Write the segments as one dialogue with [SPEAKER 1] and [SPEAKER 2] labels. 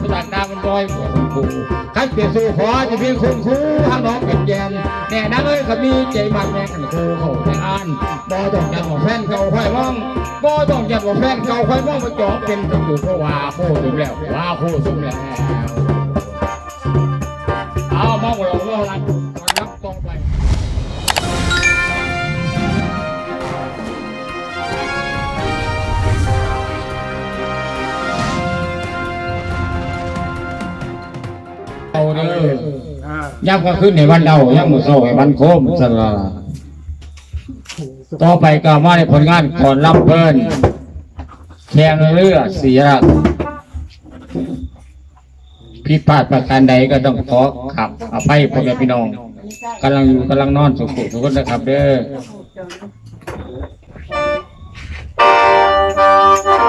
[SPEAKER 1] ภาษาดามันลอยหมดกูขันเปียสู่ขอจะเพียงคุณครูทางน้องเป็นแยนแน่นักเอ้ยก็มีใจมันแม่ขันคู่เขาในอ่านบ่ต้องจัดว่าแฟนเก่าค่อยมองบ่ต้องจัดว่าแฟนเก่าค่อยมองมาจ่อเป็นตำรวจเพราะว่าโคตรแล้วว่าโคสุดแล้ว ย่ำก็ขึ้นในวันเดาย่ำมือโซ่ให้วันโคมสละต่อไปก็มาในผลงานขอนรับเพิ่นแข่งเรือเสียผิพาดประการใดก็ต้องขอขับอภัยพ่อแม่พี่น้องกำลังอยู่กำลังนอนสุขุทุกคนะครับเด้อ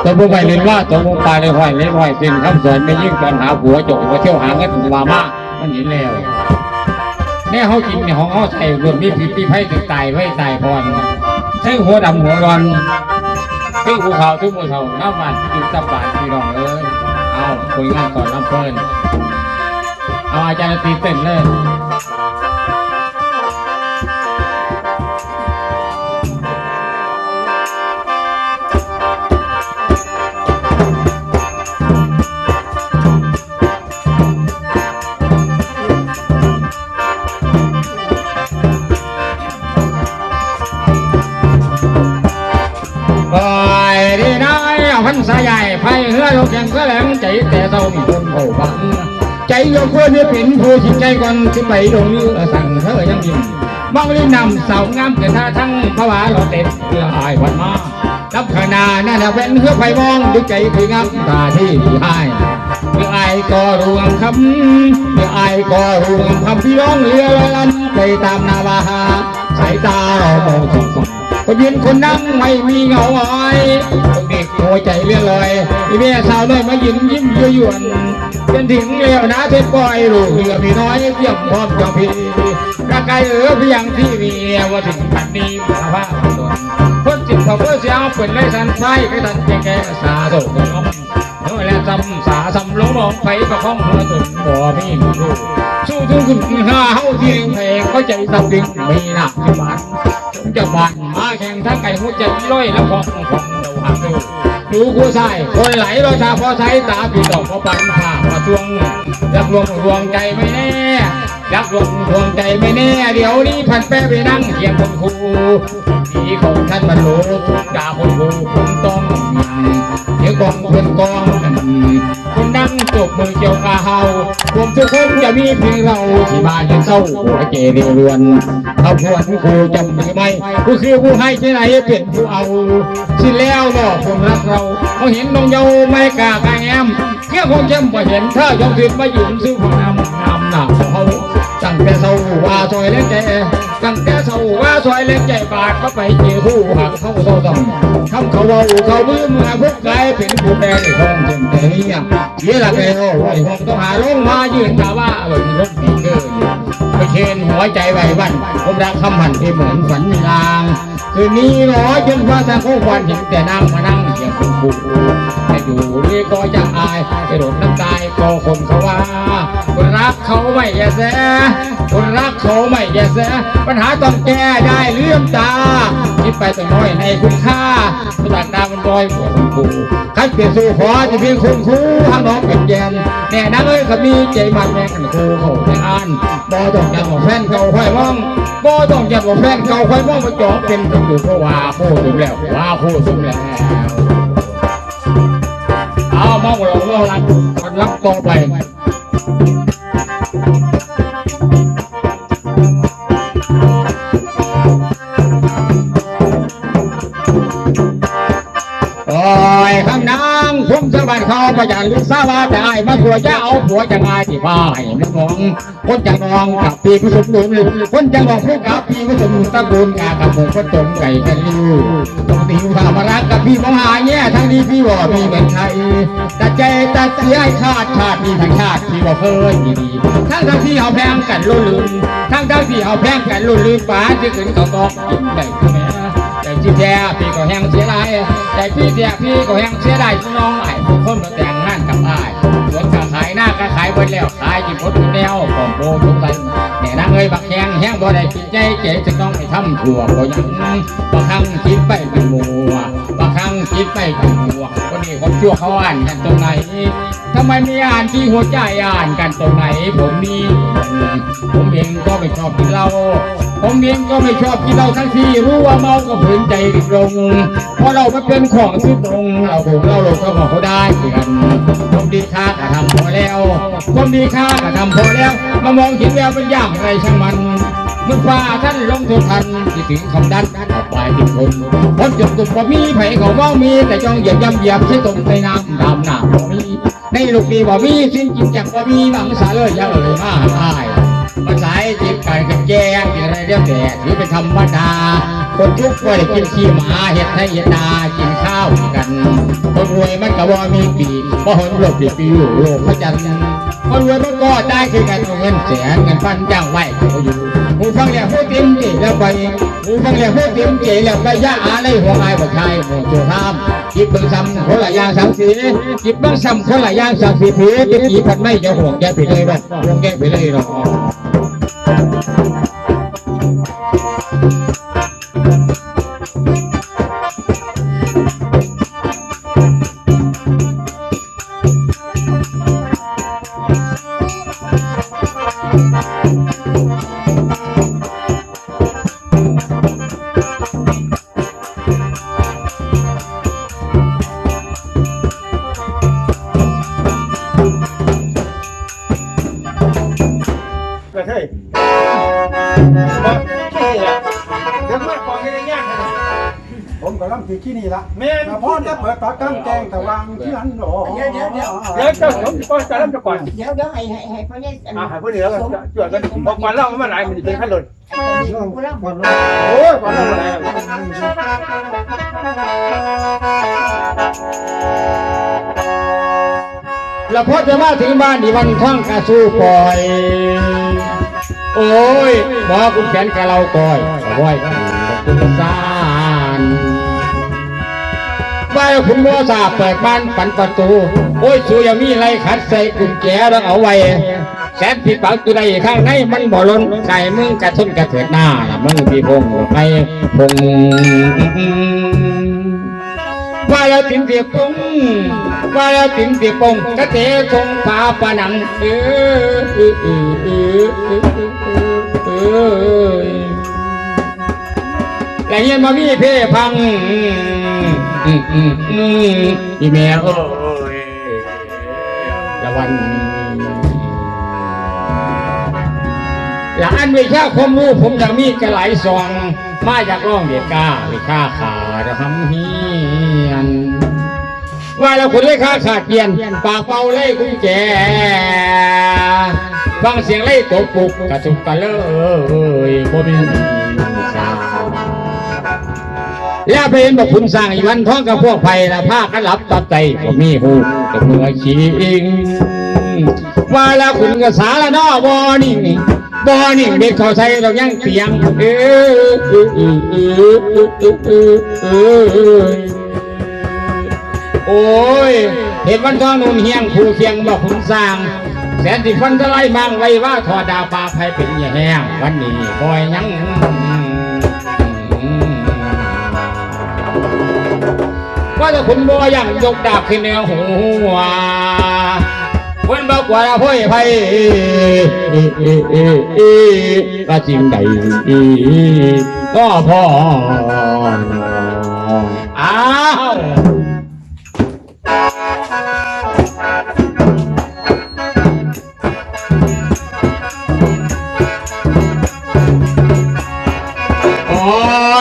[SPEAKER 1] ตัวผู้ไปเล่นว่าตัวผู้ปลาเลยห้อยเล่นห้อยเป็นคำสอนไม่ยิ่งตอนหาผัวจกมาเที่ยวหาเงินว่ามามันเห็นแล้ว น่เขากินเนห้องเขาใส่รวมมีผิดมีไพ่ถึงตายไว้ตายพรใช้หัวดำหัวร้อนทึ่งภูเขาทุ่งภูเขาน้ำมันกินตับายพี่น้องเอ้ยเอาคุยงานก่อนลำเพลินเอาอาจารย์ตีเต้นเลย นสายใหญ่ไฟเฮือยกยังก็แหลงใจแต่เศร้ามีคนโผบังใจโยกควรจะเป็นผู้ชิงใจก่อนที่ไปลงนี้สั่งเธอยังยิ้มมองลิ้นนำสาวงามเกิดท่าทั้งภาวะเราเต็มเพื่ออายวันมารับขนานั่นแหละเป็นเพื่อไฟมองดูใจคืองามตาที่ดีให้เมื่ออายก็รวงคำเมื่ออายก็รวงคำพี่ร้องเรือลอยลำไปตามนาวาสายตาเรามองสองคนคนยืนคนนั่งไม่มีเงาอ้อย เด็กหัวใจเลื่อนลยมีแม่สาวน้อยมายิ้มยิ้มยั่วยวนเป็นถึงเลี้ยวนะเพชรปล่อยลูกเรือพี่น้อยเพียงพร้อมจอมพี่กร่างกเออเพียงที่มีว่าถึงปันนี้มาว่าตนคนจิตเขาเพื่อเสียเปิดเลยสันไฟก็ทันแก่แก่สาโศกน้องเมื่อแล้วจำสาสำลงมองไปประคองหัวตนบ่มีลูกสู้ทุกขึ้นห้าเฮาที่เพลงก็ใจสับดิ่งมีหนักที่บ้านจะบานมาแข่งทั้งไก่หัวใจร้อยแล้วของของ ดาหักดูดูกูใส่คนไหลราชาพอใช้ตาปีดอกพอปันผ่ามาทวงรักรวงรวงใจไม่แน่รักรวงรวงใจไม่แน่ เดี๋ยวนี้พันแป้ไปนั่งเคียงคนครูดีของท่านบรรลุดาคนครูคงต้องเดี๋ยกองเพื่อนกองกันคนนั่งจบมือเกี่ยวกาเฮาผมทุกคนจะมีเพียงเราที่มายืนเศร้าหัวเจเรียวรวนเอาพวนครูจำมือไหมกูคือผู้ให้ที่ไหนเป็นผู้เอาสิแล้วเนาะผมรักเราเขาเห็นน้องเยาไม่กล้ากางแอมเที่ยวคงจำบ่เห็นถ้ายอมสิมาหยืนซื้อของนำนำหนักเขาตั้งแต่เศร้าว่าซอยเล็กใจ ซอยเล็กใจบาดก็ไปเจีผู้หักเข้าโซ่ต้องทำเขาว่าเขาบื้อเมื่อพวกกายเป็นผู้แดงในห้องเต็มแต่เนี่ยเสียหลักแล้วไอ้ห้องต้องหาลงมายืนตาว่าเบิ่งรถปีเกอร์ไปเชนหัวใจไว้บ้านผมรักคำหันที่เหมือนฝันมีลา คืนนี้รอจนฟ้าทางโค้ควันเห็นแต่นั่งมานั่งเสียงคุณปู่แต่อยู่นี่ก็จะอายไปโดดน้ำตายก็คนเขาว่าคนรักเขาไม่แยแสคนรักเขาไม่แยแสปัญหาต้องแก้ได้เลื่อมตาคิดไปแต่น้อยในคุณค่าภาษาดามันร้อยหัวคุณครูขันเปลี่ยนสู่ขอจะเพียงคุณครูทางน้องเป็นแยนแน่นักเอ้ยก็มีใจมากแม่กันครูเขาในอ่านบ่ต้องจัดว่าแฟนเก่าค่อยมองบ่ต้องจัดว่าแฟนเก่าค่อยมองมาจอองเป็นตำรวจเพราะว่าโคสุดแล้วว่าโคสุดแล้วเอามองเราเราลักคนรับต่อไป บัดเขาประจันลิซาว่าแต่ไอ้มาผัวจะเอาผัวจะงายที่บ้าให้มันมอง คนจะมองกับปีผู้สมดุลคนจะมองพวกกับปีผู้สมตระกูลกากับหมูคนตรงไก่กันลูต้องติวธรรมรักกับพี่มหาแย่ทั้งนี้พี่ว่ามีเหมือนไทยแต่ใจตัดเสียให้ชาติชาติมีทั้งชาติที่ว่าเคยมีดีทั้งทั้งที่เขาแพงกันลุ่นลืมทั้งทั้งที่เขาแพงกันลุ่นลืมฟ้าที่ขึ้นเขาตอกกินได้ทุกแม่ ที่แท้พี่ก็แห้งเสียดายแต่พี่แท้พี่ก็แห้งเสียดายพี่น้องไอ้ผู้คนก็แต่งงานกับอ้ายสวนก็ขายไทยแล้วขายจีบพดแนวของโบทุกสันเน่นางเอ้ยบักแห้งแห้งบ่ได้กินใจเจ๋จะต้องไปทำถั่วบ่ยังบางครั้งคิดไปเป็นมัว บางครั้งคิดไปเป็นมัวคนนี้ผมชั่วเขาอ่านกันตรงไหนทำไมไม่อ่านที่หัวใจอ่านกันตรงไหน ผมนี่ผมเองก็ไม่ชอบกินเหล้าผมเองก็ไม่ชอบกินเหล้าทั้งที่รู้ว่าเมาก็ฝืนใจริบลงเพราะเราไม่เป็นของซื้อตรงเราถูเราลงก็บอกเขาได้กันผมดีค่ากรทำพอแล้วผมดีค่ากรทำพอแล้วมามองเห็นแววเป็นอย่างไรช่างมัน มื่อฟ้าท่านลงทุกทันที่ถึงคำดันออกไปถึงคนคนจบตุกบ่มีไผเขามองมี แต่จ้องเหยียบย่ำเหยียบใช้ตรงในน้ำดำหนาบ่มี ในลูกดีบ่มีสิ้นจิตจักบ่มีหวังสาเลยยังเลยมาหายภาษาจิตไก่กับแก่อะไรเรียบแดดถือเป็นธรรมดาคนทุกข์ก็ได้กินขี้หมาเห็ดให้เห็ดนากินข้าวกัน คนรวยมันก็บ่มีปีกบ่หนโลกปีปีอยู่โลกพระจันทร์คนรวยมันก็ได้คือกันเอาเงินแสนเงินพันจ้างไหวเขาอยู่ หูฟังแล้วผู้เต็มใจแล้วไปผู้ฟังแล้วผู้เต็มใจแล้วไปยาอะไรหัวไงบ่ชายหมโจทามจิบเบิ่งซ้ำคนละยางสามสีจิบเบิ่งซ้ำคนละยางสามสีผีจิบอีพันไม่จะห่วงแกไปเลยบ่ห่วงแกไปเลยหรอก
[SPEAKER 2] นี่
[SPEAKER 3] ละ
[SPEAKER 2] แม่น
[SPEAKER 3] แต่พ่อจะเปิดปากกางแกงตะวังที่หันหรอ
[SPEAKER 2] เดี๋ยวเดี๋ยวเดี๋ยวเดี๋ยวเจ้าสมก็จะเริ่มจะก่อน
[SPEAKER 4] เดี๋ยวเดี๋ยวให้ให้ให้พ่อเนี่ย
[SPEAKER 2] อ่าให้ผู้เหนือก็จวดกันบอกก่อนเล่ามาหลายมันจะเป็นขั้นหล่น
[SPEAKER 4] ผู้รับ
[SPEAKER 3] ก่อน
[SPEAKER 2] โอ้ยก่อนเล่ามาหลาย
[SPEAKER 1] แล้วพอจะมาถึงบ้านนี่วันท่องกระสู้ปล่อยโอ้ยหมอคุณแขนกะเราก่อยสวอยคุณสา นบ้านคุณโมซาเปิดบ้านปันประตู โอ้ยสูยังมีไรขัดใส่กุญแจแล้วเอาไว้แสนผิดปักตัวใดข้างในมันบ่ลนใส่มึงกระทุนกระเถิดหน้าละมึงพี่พงไปพงว่าแล้วถึงเสียปงว่าแล้วถึงเสียปงกระเตะทงผาปนังเออเออเออเออเออเออแล้วเฮียนมามีเพ่พัง อืมอืมอืมอีแม่เอ้ยละวันหลานวิชาความรู้ผมอยากมีกระไหลซอง มาจากร่องเดียกาวิชาขาดทำเฮียนว่าแล้วคุณเลยค่าขาดเกียน ปากเป่าเลยคุณแจฟังเสียงเลยตกปุกกระตุกกระเลยบ่มีสาว แล้วไปเห็นบอกคุณสร้างอีวันท้องกับพวกไผ่ละผ้ากันหลับตับใจก็มีหูกับเมื่อขี้อิงว่าแล้วคุณกษาระนอบอนิ่งบอนิ่งเด็กเขาใส่เรายังเตียงเออโอ้ยเห็นวันท้องนุ่นเฮียงผู้เคียงบอกคุณสร้างแสนสิฟันจะไล่มังไว้ว่าทอดาปลาไผ่เป็นแย่แห้งวันนี้บอยยัง ว่าคุณบ่ยังยกดาบขึ้นเหนือหัวคนบอกว่าพ่อยไผก็จริงใดก็พออ้าวโอ้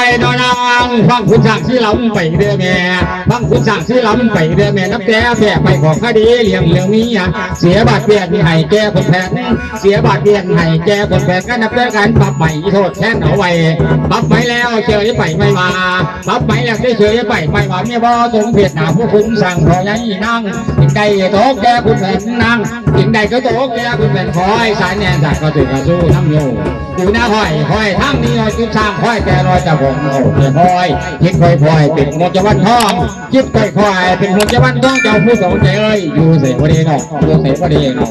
[SPEAKER 1] ยนอนางฟังคุณสั่งที่ล้ำไปเด้อแม่ ฟังคุณสั่งที่ล้ำไปเด้อแม่นับแต่แฝกไปของคดีเลี้ยงเลี้ยงนี้อะเสียบาดเบียนให้แก้คนแผนเสียบาดเบียนให้แก้คนแผนก็นับแต่กันปรับใหม่โทษแทนเอาไว้ปรับไปแล้วเฉยไปไม่มาปรับไปแล้วเฉยไปไม่มาเนี่ยบ่สมเพชหนาผู้คุมสั่งพอยังนั่งถึงใดโตแก้คุณแผนนั่งถึงใดก็โตแก้คุณแผนคอยสายแน่จากก็ถึงกระสู้น้ำโย อยู่หน้าห้อยห้อยทั้งนี้ห้อยจุดสร้างห้อยแต่รอยจะผมโอ้เพียห้อยคิดค่อยค่อยเป็นหัวจะวันทองคิดค่อยค่อยเป็นหัวจะวันทองเจ้าผู้สงใจเอ้ยอยู่เสียพอดีเนาะอยู่เสียพอดีเนาะ